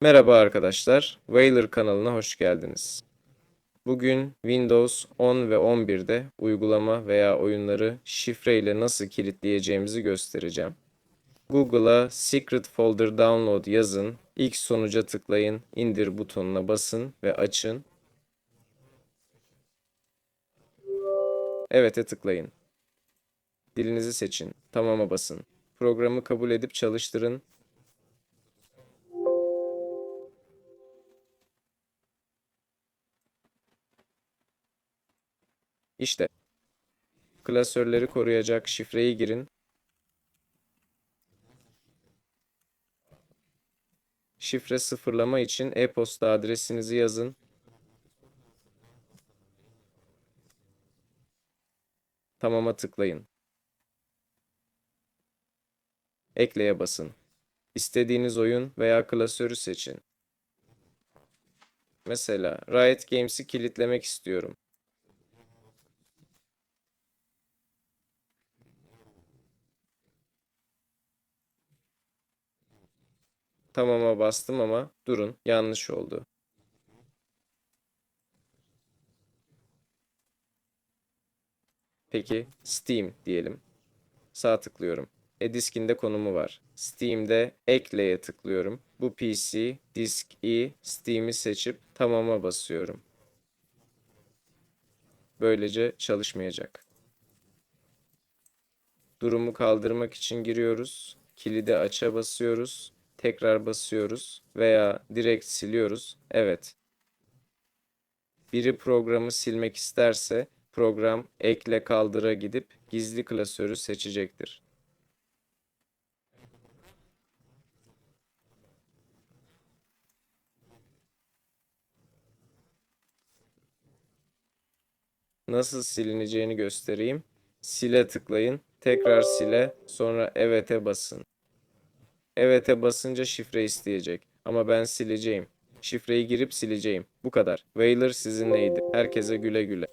Merhaba arkadaşlar, Whaler kanalına hoş geldiniz. Bugün Windows 10 ve 11'de uygulama veya oyunları şifre ile nasıl kilitleyeceğimizi göstereceğim. Google'a Secret Folder Download yazın, ilk sonuca tıklayın, indir butonuna basın ve açın. Evet'e tıklayın. Dilinizi seçin, tamama basın. Programı kabul edip çalıştırın İşte klasörleri koruyacak şifreyi girin. Şifre sıfırlama için e-posta adresinizi yazın. Tamama tıklayın. Ekleye basın. İstediğiniz oyun veya klasörü seçin. Mesela Riot Games'i kilitlemek istiyorum. Tamama bastım ama durun yanlış oldu. Peki Steam diyelim. Sağ tıklıyorum. E-diskinde konumu var. Steam'de ekleye tıklıyorum. Bu PC, disk E, Steam'i seçip tamama basıyorum. Böylece çalışmayacak. Durumu kaldırmak için giriyoruz. Kilidi aça basıyoruz. Tekrar basıyoruz veya direkt siliyoruz. Evet. Biri programı silmek isterse program ekle kaldıra gidip gizli klasörü seçecektir. Nasıl silineceğini göstereyim. Sile tıklayın. Tekrar sile, sonra evet'e basın. Evet'e basınca şifre isteyecek. Ama ben sileceğim. Şifreyi girip sileceğim. Bu kadar. Whaler sizinleydi. Herkese güle güle.